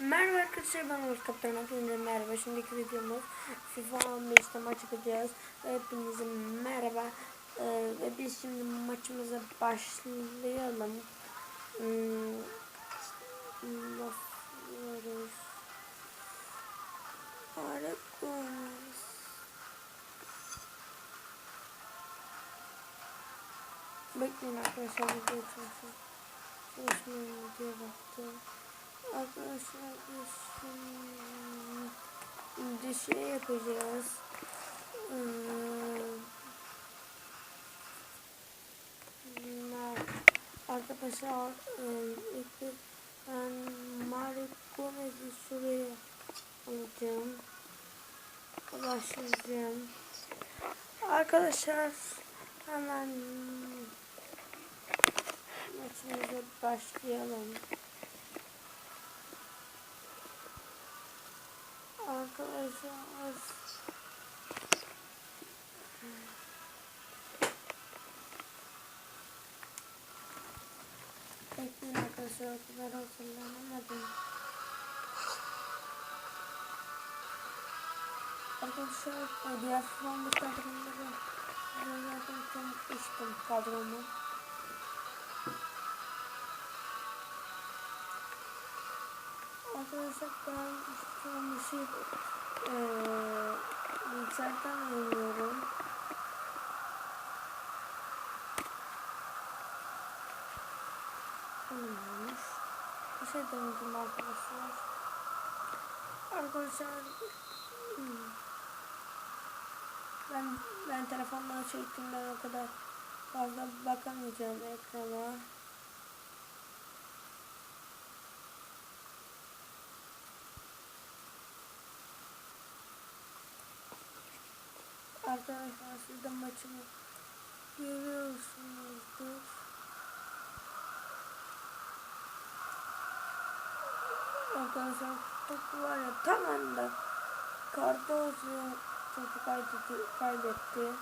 Merhaba arkadaşlar ben Uğur Kaptan Hepinize merhaba. Şimdiki videomuz FIFA 15'te maç yapacağız. Hepinize merhaba. Ee, ve biz şimdi maçımıza başlayalım. Hmm, basıyoruz. Harikayız. Bekleyin arkadaşlar video çalışıyor. Çalışmıyor diye baktım. Arkadaşlar şimdi şey yapacağız. Ee, Arkadaşlar ilk ben Mario Gomez'i şuraya alacağım. Başlayacağım. Arkadaşlar hemen maçımıza başlayalım. Arkadaşlar Bekleyin arkadaşlar o kadar hazırlanamadım. Arkadaşlar o diğer falan bir kadromda da zaten tanıtmıştım kadromu. Ben şu an bir şey eee bilgisayardan oynuyorum. Olmamış. Bir şey denedim arkadaşlar. Arkadaşlar hmm. ben ben telefonla çektiğimden o kadar fazla bakamayacağım ekrana. Arkadaşlar siz de maçımı görüyorsunuzdur. Arkadaşlar topu var ya tam anda Cardozo topu kaydetti, kaybetti.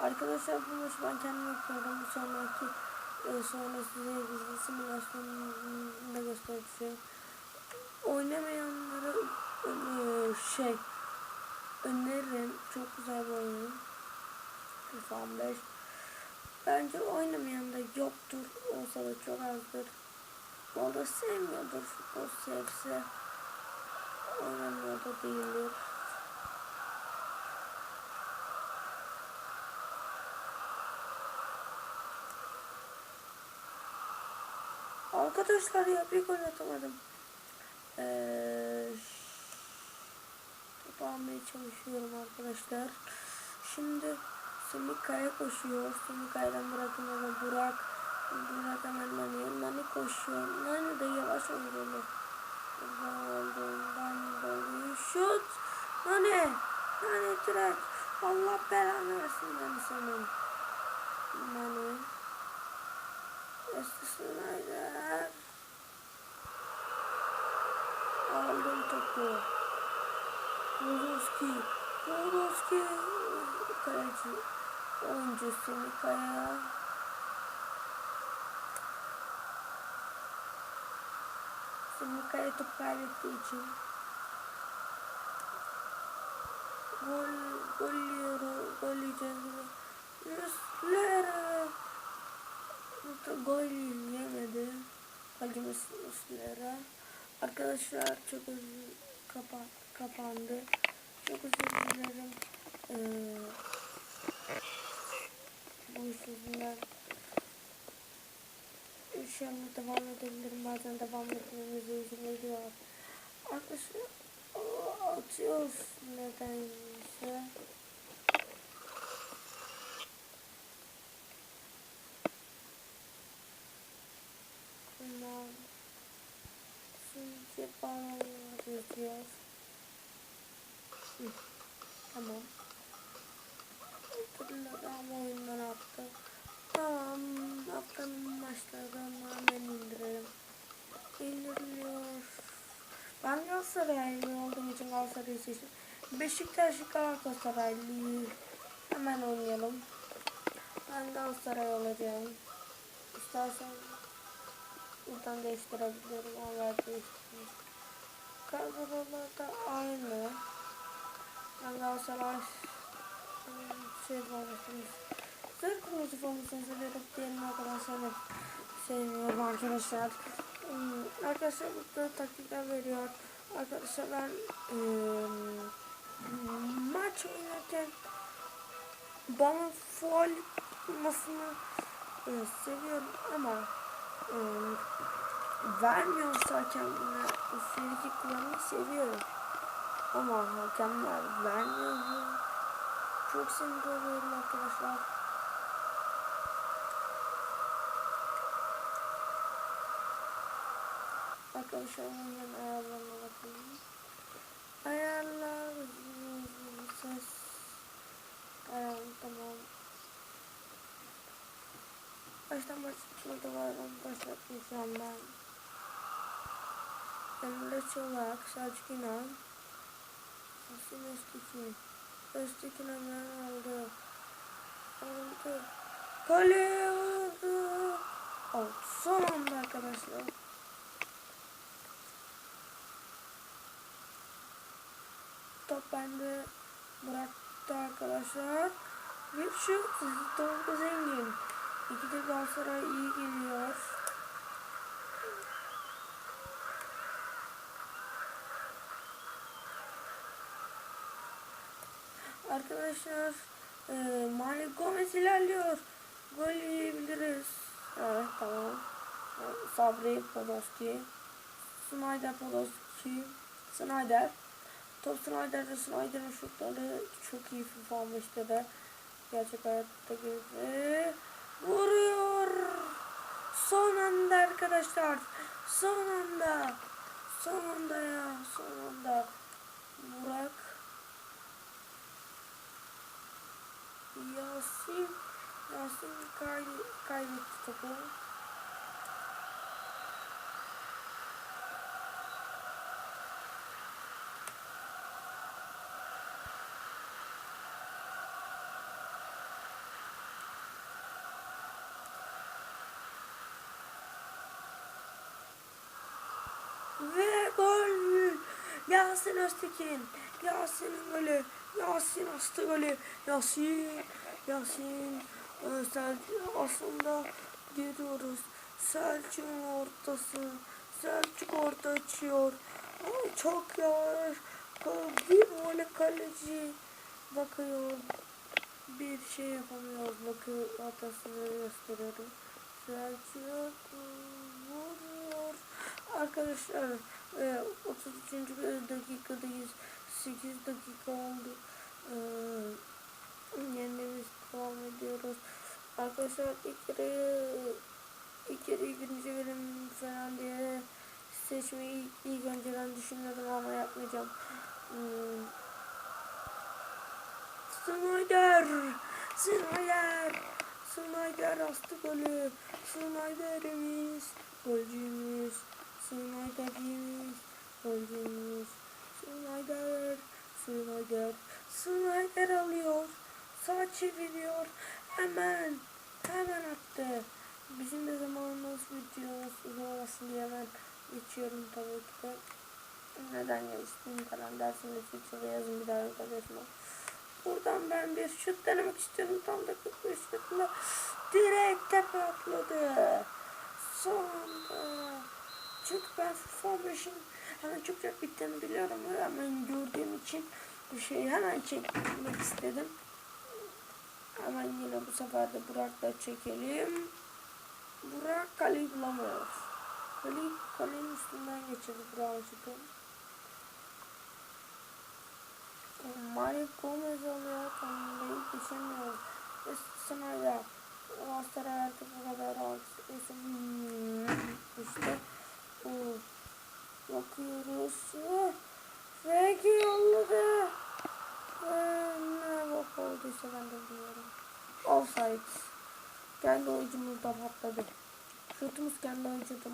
Arkadaşlar bu maçı ben kendim yapıyorum. Sonraki e, sonra size gizli simülasyonunda göstereceğim. Oynamayanlara e, şey öneririm. Çok güzel bir oyun. FIFA 15. Bence oynamayan da yoktur. Olsa da çok azdır. O da sevmiyordur. Futbol sevse oynamıyor da değildir. Arkadaşlar ya bir gol atamadım. Ee, topu almaya çalışıyorum arkadaşlar. Şimdi Semikaya koşuyor. Semikaya'dan bırakın ona Burak. Burak hemen Nani. Nani koşuyor. Nani de yavaş oynuyor. Ronaldo'dan dolayı şut. Nani. Nani direkt. Allah belanı versin Nani senin. Nani. Eski Snyder. Aldım topu. Podolski. Podolski. Kaleci. Oyuncu Semikaya. Semikaya top kaybettiği için. Gol, gol yiyorum. Gol yiyeceğiz gibi. Muslera. Gol yemedi. Kalecimiz Muslera. Arkadaşlar çok özür kapa kapandı. Çok özür dilerim. Ee, bu yüzünden İnşallah devam edebilirim. Bazen devam etmemize izin veriyor. Arkadaşlar atıyoruz nedense. Bunlar şimdi bana yazıyor. Hı, Tamam. Hatırladı ama oyundan attı. Tamam. Haftanın maçlarını hemen indirelim. İndiriliyor. Ben Galatasaraylı olduğum için Galatasaray'ı seçtim. Beşiktaş Galatasaraylı. Hemen oynayalım. Ben Galatasaray olacağım. İstersen buradan değiştirebiliyorum. Onlar değiştirmiş. Kadrolar da aynı. Ben Galatasaray şey formasını Zırh kırmızı formasını seviyorum. Diğerini o. Sevmiyorum arkadaşlar. Hmm, Arkadaşlar burada taktikler veriyor. Arkadaşlar ben maç oynarken bana faul olmasını seviyorum ama e, vermiyorsa kendine seviyorum. Ama hakemler vermiyor. Çok sinir oluyorum arkadaşlar. Arkadaşlar hemen ayarlarına bakalım. Ayarlar ses ayar tamam. Baştan başlatmada var onu başlatmayacağım ben. Emre Çolak, Selçuk İnan, Hasan Öztekin. Öztekin hemen aldı. Aldı. Kale aldı. Out. Son anda arkadaşlar. Top bende bıraktı arkadaşlar. Bir şut. Tolga Zengin. İki de Galatasaray iyi geliyor. Arkadaşlar e, Malik Gomez ilerliyor. Gol yiyebiliriz. Evet tamam. Sabri Podolski. Snyder Podolski. Snyder. Top Snyder'de Snyder'ın şutları çok iyi FIFA 15'te de. Gerçek hayatta gibi. Vuruyor. Son anda arkadaşlar. Son anda. Son anda ya. Son anda. Burak. Yasin. Yasin kay kaybetti topu. Ve gol. Yasin Öztekin. Yasin'in golü. Yasin astı golü. Yasin. Yasin. Ee, Sel- aslında görüyoruz. Selçuk'un ortası. Selçuk orta açıyor. Ay, çok yavaş. Bir böyle kaleci bakıyor. Bir şey yapamıyor. Bakıyor hatasını gösteriyorum. Selçuk vuruyor. Arkadaşlar e, 33. dakikadayız. 8 dakika oldu. E, yenimiz devam ediyoruz. Arkadaşlar ilk kere ilk kere ikinci bölüm falan diye seçmeyi ilk, ilk önceden düşünüyordum ama yapmayacağım. Hmm. Snyder! Snyder! Snyder astı golü. Snyder'imiz. Golcümüz. Snyder'imiz. Golcümüz. Snyder. Snyder. Snyder alıyor. Sağ çeviriyor. Hemen. Hemen attı. Bizim de zamanımız videomuz uzun olmasın diye ben geçiyorum tabii ki de. Neden geçtim falan dersiniz lütfen yazın bir daha arkadaşlar. Buradan ben bir şut denemek istiyorum. Tam da 45 şutla direkt tepe atladı. Son anda. Çünkü ben FIFA 15'in hemen çok çok bittiğini biliyorum. Hemen gördüğüm için bir şey hemen çekmek istedim. Hemen yine bu sefer de Burak'la çekelim. Burak kaleyi bulamıyor. Kaleyi, kalenin üstünden geçirdi Burak'ın şutu. Mario Gomez oluyor. Kamerayı geçemiyor. Ve Snyder. Galatasaray artık bu kadar alkışlıyorsun. İşte bu. Bakıyoruz. Peki yolladı. Bak olduysa ben de bilmiyorum. Offside. Kendi oyuncumuzda patladı. Şutumuz kendi oyuncumuzda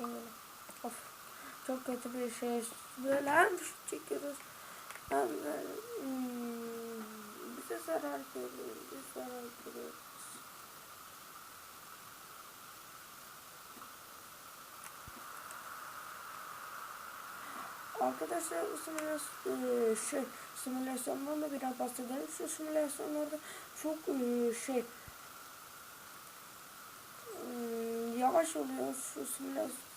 Bilmiyorum. Of. Çok kötü bir şey. Böyle hem şut çekiyoruz. Hem de hmm, bize zarar görüyor. Bize zarar görüyor. Arkadaşlar simülasyon, şey, simülasyondan da biraz bahsedelim. Şu simülasyonlarda çok e, şey e, yavaş oluyor şu simülasyon.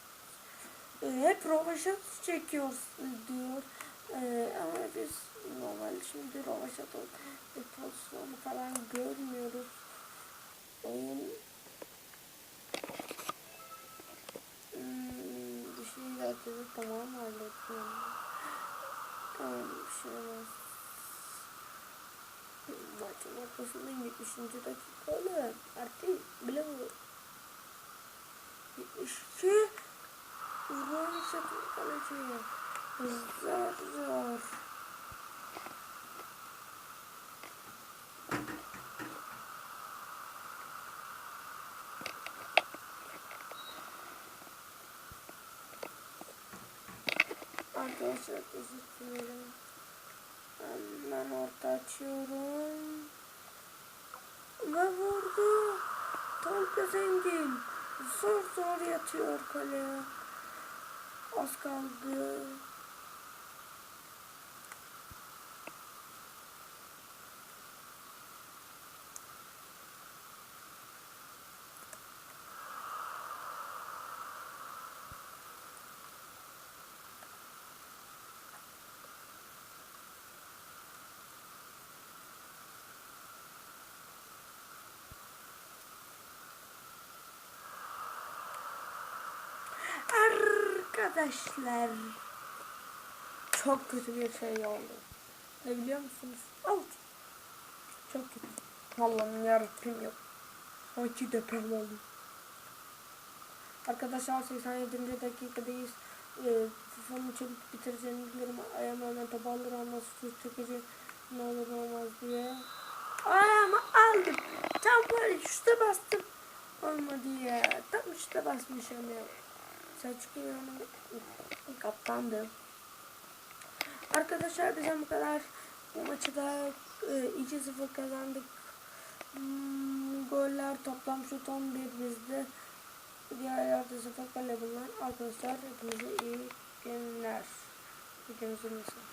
E, hep rovaşat çekiyoruz diyor. E, ama biz normal şimdi rovaşat pozisyonu falan görmüyoruz. Oyun bir dedi tamam hallettim. Tamam bir şey olmaz. Maçın ortasında 70. dakika oğlum. Artık bile bu. 72 Vuruyorum sakın kaleciye. Zor zor. Arkadaşlar özür dilerim. Hemen orta açıyorum. Ve vurdu. Tolga zengin. Zor zor yatıyor kaleye. Az kaldı. Arkadaşlar çok kötü bir şey oldu. Ne biliyor musunuz? Out. Çok kötü. Allah'ım yarabbim yok. Sanki deprem oldu. Arkadaşlar 87. dakikadayız. Ee, FIFA'nın çabuk bitireceğini biliyorum. Ayağıma hemen alır almaz şut çekeceğim. Ne olur olmaz diye. Ayağımı aldım. Tam böyle şuta bastım. Olmadı ya. Tam şuta basmışım ya. Selçuk İnan'ın kaptandı. Arkadaşlar bize bu kadar. Bu maçı da e, 2-0 kazandık. Hmm, goller toplam şut 11 bizde. Diğer yerde 0 kale bunlar. Arkadaşlar hepinize iyi günler. Gününüzün iyisi.